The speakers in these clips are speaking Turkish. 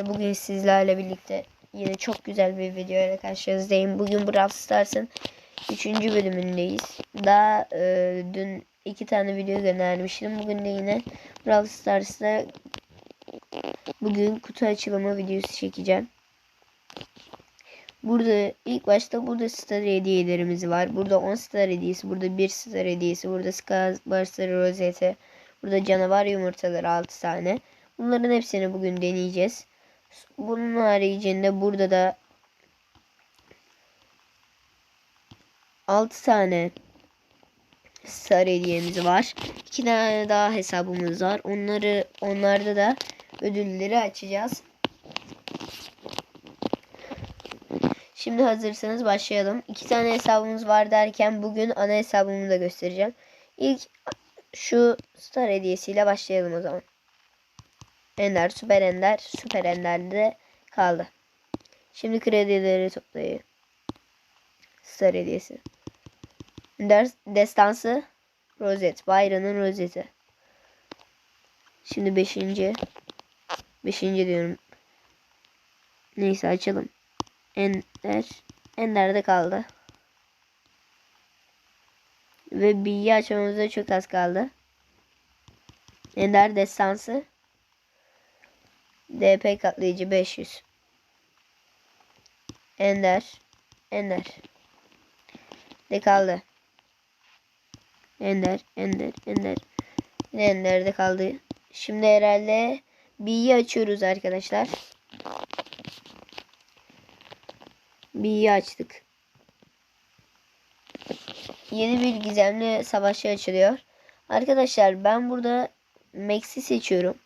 Bugün sizlerle birlikte yine çok güzel bir video ile karşınızdayım. Bugün Brawl Stars'ın 3. bölümündeyiz. Daha e, dün iki tane video göndermiştim. Bugün de yine Brawl Stars'ta bugün kutu açılımı videosu çekeceğim. Burada ilk başta burada star hediyelerimiz var. Burada 10 star hediyesi, burada 1 star hediyesi, burada Scar Star rozeti, burada canavar yumurtaları 6 tane. Bunların hepsini bugün deneyeceğiz. Bunun haricinde burada da 6 tane star hediyemiz var. 2 tane daha hesabımız var. Onları onlarda da ödülleri açacağız. Şimdi hazırsanız başlayalım. İki tane hesabımız var derken bugün ana hesabımı da göstereceğim. İlk şu star hediyesiyle başlayalım o zaman. Ender, süper ender, süper ender'de kaldı. Şimdi kredileri toplayayım. Star hediyesi. Ender destansı rozet. Bayranın rozeti. Şimdi beşinci. Beşinci diyorum. Neyse açalım. Ender. Ender'de kaldı. Ve B'yi açmamıza çok az kaldı. Ender destansı. DP katlayıcı 500. Ender. Ender. De kaldı. Ender. Ender. Ender. Yine Ender'de kaldı. Şimdi herhalde B'yi açıyoruz arkadaşlar. B'yi açtık. Yeni bir gizemli savaşçı açılıyor. Arkadaşlar ben burada Max'i seçiyorum.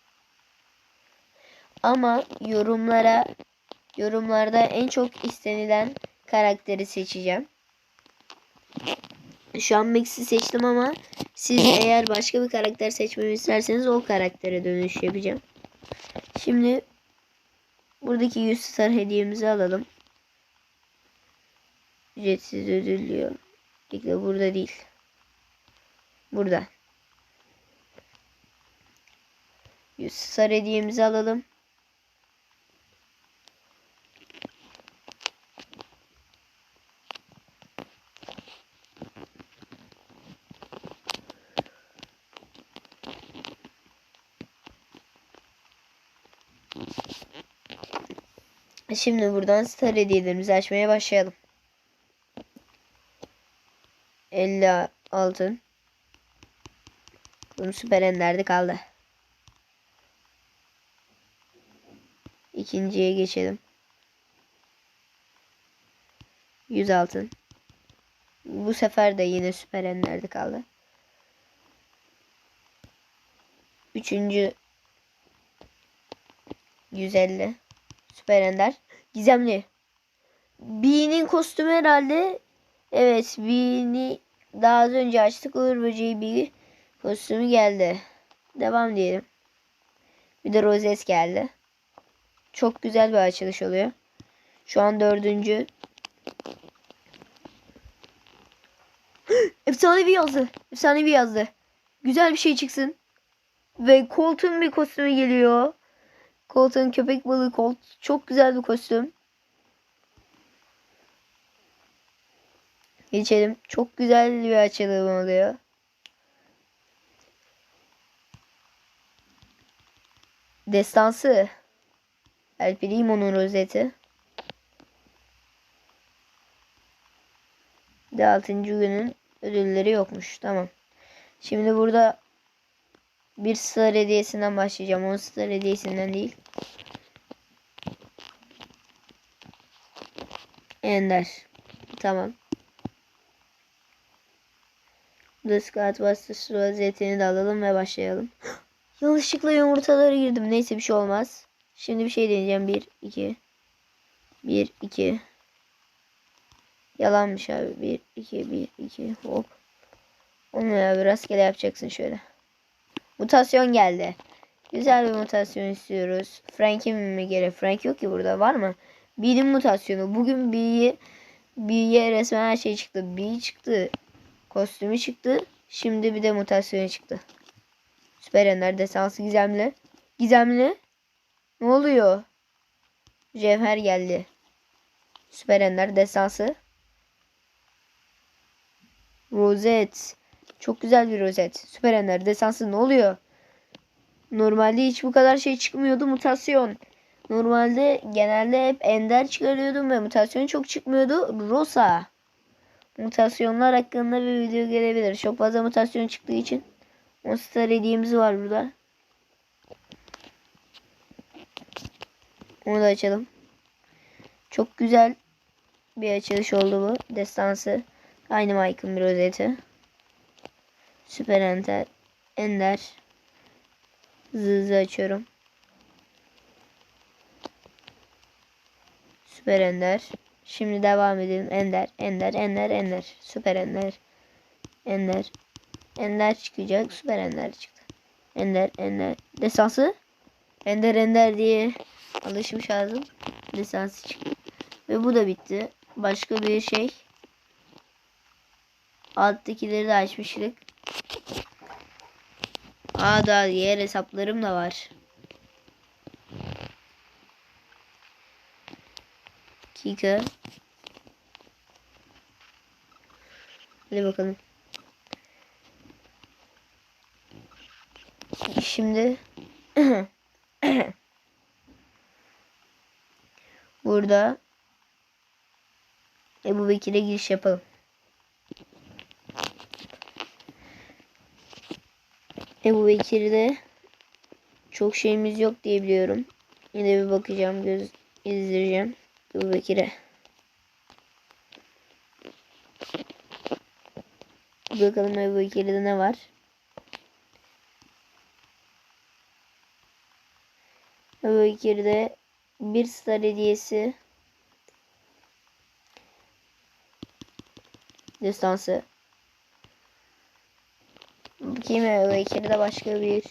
Ama yorumlara yorumlarda en çok istenilen karakteri seçeceğim. Şu an Max'i seçtim ama siz eğer başka bir karakter seçmemi isterseniz o karaktere dönüş yapacağım. Şimdi buradaki 100 star hediyemizi alalım. Ücretsiz ödül diyor. Bekle burada değil. Burada. 100 star hediyemizi alalım. Şimdi buradan star hediyelerimizi açmaya başlayalım. 50 altın. Bunun süper enlerde kaldı. İkinciye geçelim. 100 altın. Bu sefer de yine süper enlerde kaldı. Üçüncü 150. Süper Ender. Gizemli. Bee'nin kostümü herhalde. Evet Bee'ni daha az önce açtık. Uğur Böceği bir kostümü geldi. Devam diyelim. Bir de rozet geldi. Çok güzel bir açılış oluyor. Şu an dördüncü. Efsanevi yazdı. Efsanevi yazdı. Güzel bir şey çıksın. Ve Colt'un bir kostümü geliyor. Colt'un köpek balığı Colt. Çok güzel bir kostüm. Geçelim. Çok güzel bir açılım oluyor. Destansı. El Primo'nun rozeti. De 6. günün ödülleri yokmuş. Tamam. Şimdi burada bir star hediyesinden başlayacağım. 10 star hediyesinden değil. Ender. Tamam. The Scout Busters rozetini de alalım ve başlayalım. Yanlışlıkla yumurtaları girdim. Neyse bir şey olmaz. Şimdi bir şey deneyeceğim. 1, 2. 1, 2. Yalanmış abi. 1, 2, 1, 2. Hop. Olmuyor abi. Rastgele yapacaksın şöyle. Mutasyon geldi. Güzel bir mutasyon istiyoruz. Frank'in mi gerek? Frank yok ki burada. Var mı? B'nin mutasyonu. Bugün B'ye B'ye resmen her şey çıktı. B çıktı. Kostümü çıktı. Şimdi bir de mutasyonu çıktı. Süper Ender desansı gizemli. Gizemli. Ne oluyor? Cevher geldi. Süper Ender destansı. Rozet. Çok güzel bir rozet. Süper Ender destansı ne oluyor? Normalde hiç bu kadar şey çıkmıyordu mutasyon. Normalde genelde hep ender çıkarıyordum ve mutasyon çok çıkmıyordu. Rosa. Mutasyonlar hakkında bir video gelebilir. Çok fazla mutasyon çıktığı için. Monster hediyemiz var burada. Onu da açalım. Çok güzel bir açılış oldu bu. Destansı. Aynı Mike'ın bir rozeti. Süper Ender. Ender. Hızlı açıyorum. Süper Ender. Şimdi devam edelim. Ender, Ender, Ender, Ender. Süper Ender. Ender. Ender çıkacak. Süper Ender çıktı. Ender, Ender. Desansı. Ender, Ender diye alışmış aldım. Desansı çıktı. Ve bu da bitti. Başka bir şey. Alttakileri de açmıştık. Aa daha diğer hesaplarım da var. Kika. Hadi bakalım. Şimdi burada Ebu Bekir'e giriş yapalım. Ebu Bekir'de çok şeyimiz yok diye biliyorum. Yine bir bakacağım, göz izleyeceğim Ebu Bekir'e. Bakalım Ebu Bekir'de ne var? Ebu Bekir'de bir star hediyesi destansı Bakayım Bekir'de başka bir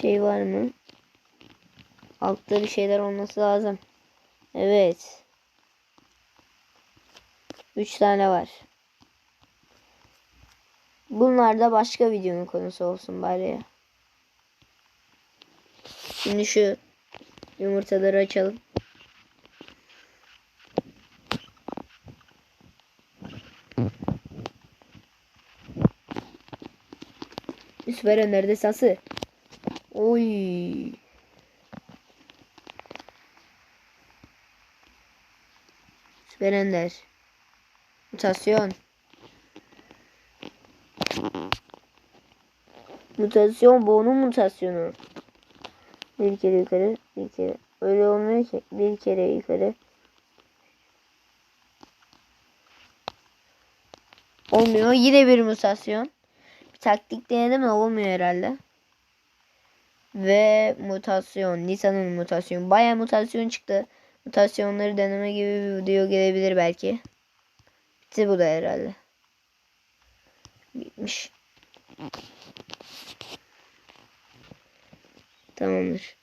şey var mı? Altta bir şeyler olması lazım. Evet. Üç tane var. Bunlar da başka videonun konusu olsun bari. Şimdi şu yumurtaları açalım. Süper Önder destansı. Oy. Süper Ender. Mutasyon. Mutasyon bu onun mutasyonu. Bir kere yukarı, bir kere. Öyle olmuyor ki. Bir kere yukarı. Olmuyor. Yine bir mutasyon. Taktik denedim de olmuyor herhalde. Ve mutasyon. Nisa'nın mutasyonu. Baya mutasyon çıktı. Mutasyonları deneme gibi bir video gelebilir belki. Bitti bu da herhalde. Bitmiş. Tamamdır.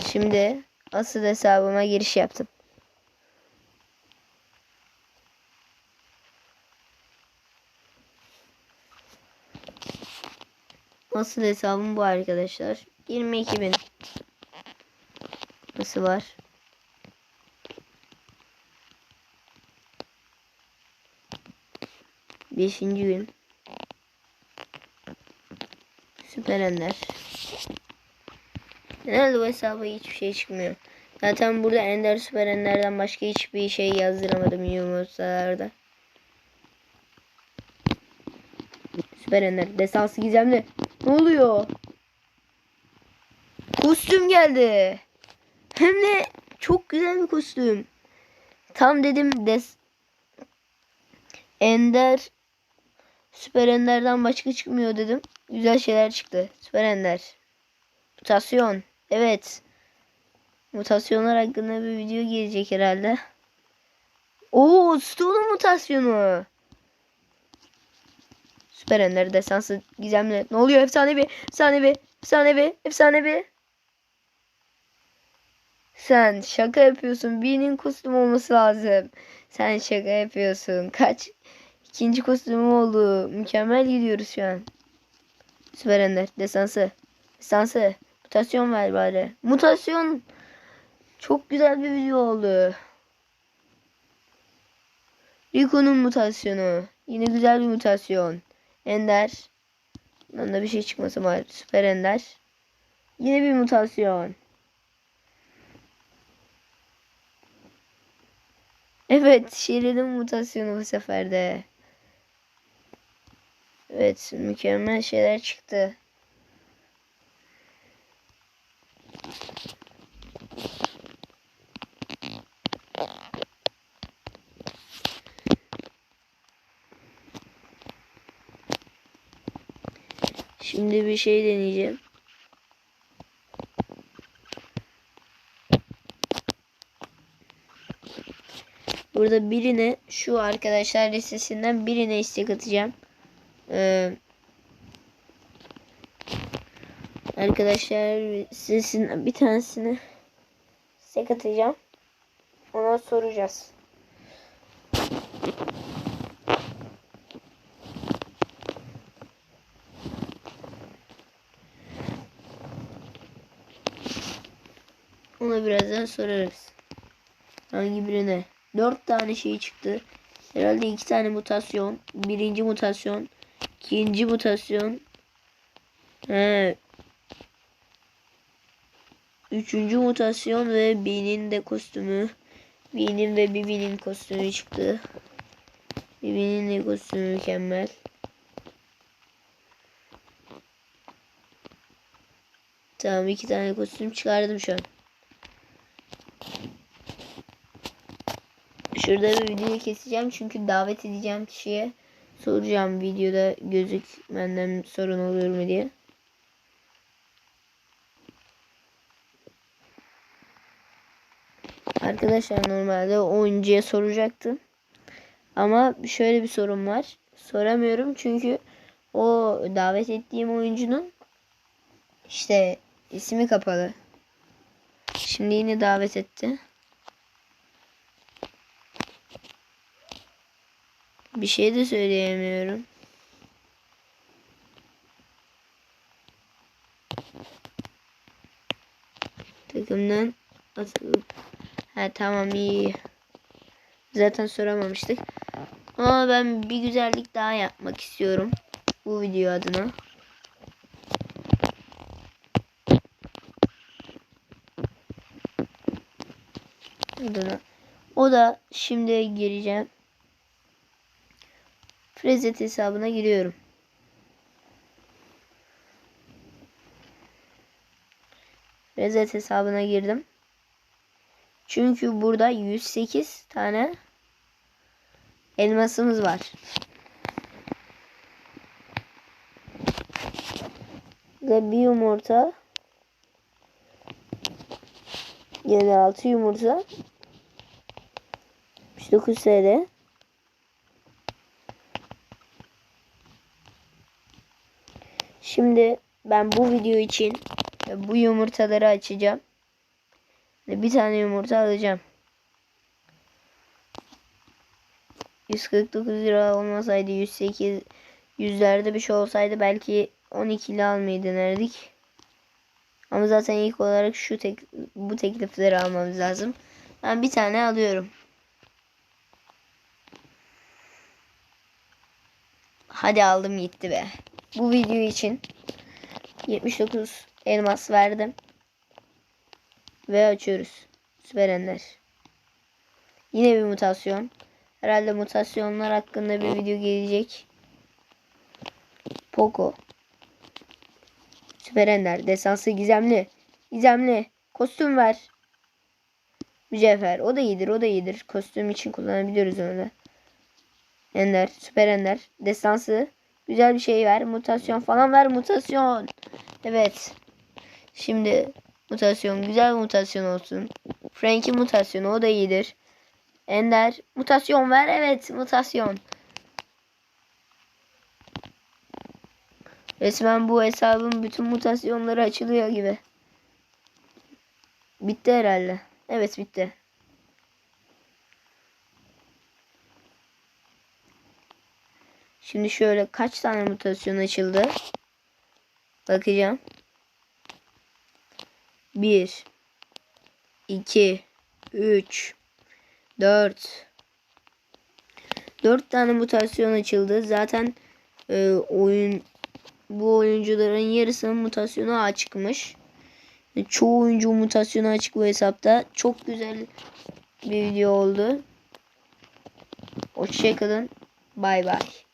Şimdi asıl hesabıma giriş yaptım. Asıl hesabım bu arkadaşlar. 22 bin. Nasıl var? Beşinci gün. Süper Ender. Genelde bu hesaba hiçbir şey çıkmıyor. Zaten burada Ender Süper Ender'den başka hiçbir şey yazdıramadım yumurtalarda. Süper Ender. Destansı gizemli. Ne oluyor? Kostüm geldi. Hem de çok güzel bir kostüm. Tam dedim des Ender Süper Ender'den başka çıkmıyor dedim. Güzel şeyler çıktı. Süper Ender. Mutasyon. Evet. Mutasyonlar hakkında bir video gelecek herhalde. Oo Stone'un mutasyonu. Süper Ender desansı gizemli. Ne oluyor efsanevi? Efsanevi. Efsanevi. Efsanevi. Sen şaka yapıyorsun. Birinin kostüm olması lazım. Sen şaka yapıyorsun. Kaç? İkinci kostümüm oldu. Mükemmel gidiyoruz şu an. Süper Ender. Desansı. Desansı. Mutasyon ver bari. Mutasyon. Çok güzel bir video oldu. Rico'nun mutasyonu. Yine güzel bir mutasyon. Ender. Bundan da bir şey çıkması var. Süper Ender. Yine bir mutasyon. Evet, Şirin'in mutasyonu bu sefer de. Evet, mükemmel şeyler çıktı. Şimdi bir şey deneyeceğim. Burada birine şu arkadaşlar listesinden birine istek atacağım. Ee, arkadaşlar listesinden bir tanesine istek atacağım. Ona soracağız. Ona birazdan sorarız. Hangi birine? Dört tane şey çıktı. Herhalde iki tane mutasyon. Birinci mutasyon. ikinci mutasyon. He. Üçüncü mutasyon ve B'nin de kostümü. B'nin ve Bibi'nin kostümü çıktı. Bibi'nin de kostümü mükemmel. Tamam iki tane kostüm çıkardım şu an. Şurada bir videoyu keseceğim çünkü davet edeceğim kişiye soracağım videoda gözükmenden sorun oluyor mu diye. Arkadaşlar normalde oyuncuya soracaktım. Ama şöyle bir sorun var. Soramıyorum çünkü o davet ettiğim oyuncunun işte ismi kapalı. Şimdi yine davet etti. Bir şey de söyleyemiyorum. Takımdan atılıp. Ha tamam iyi. Zaten soramamıştık. Ama ben bir güzellik daha yapmak istiyorum. Bu video adına. Adına. O da şimdi gireceğim. Frezet hesabına giriyorum. Frezet hesabına girdim. Çünkü burada 108 tane elmasımız var. Ve bir yumurta yani 6 yumurta 69 TL Şimdi ben bu video için bu yumurtaları açacağım. Bir tane yumurta alacağım. 149 lira olmasaydı 108 yüzlerde bir şey olsaydı belki 12 ile almayı denerdik. Ama zaten ilk olarak şu tek bu teklifleri almamız lazım. Ben bir tane alıyorum. Hadi aldım gitti be. Bu video için 79 elmas verdim. Ve açıyoruz. Süper Ender. Yine bir mutasyon. Herhalde mutasyonlar hakkında bir video gelecek. Poco. Süper Ender. Desansı gizemli. Gizemli. Kostüm ver. Mücevher. O da iyidir. O da iyidir. Kostüm için kullanabiliyoruz onu da. Ender. Süper Ender. Destansı. Güzel bir şey ver. Mutasyon falan ver. Mutasyon. Evet. Şimdi mutasyon. Güzel mutasyon olsun. Frank'in mutasyonu. O da iyidir. Ender mutasyon ver. Evet mutasyon. Resmen bu hesabın bütün mutasyonları açılıyor gibi. Bitti herhalde. Evet bitti. Şimdi şöyle kaç tane mutasyon açıldı? Bakacağım. 1 2 3 4 4 tane mutasyon açıldı. Zaten e, oyun bu oyuncuların yarısının mutasyonu açıkmış. Çoğu oyuncu mutasyonu açık bu hesapta. Çok güzel bir video oldu. Hoşçakalın. Bay bay.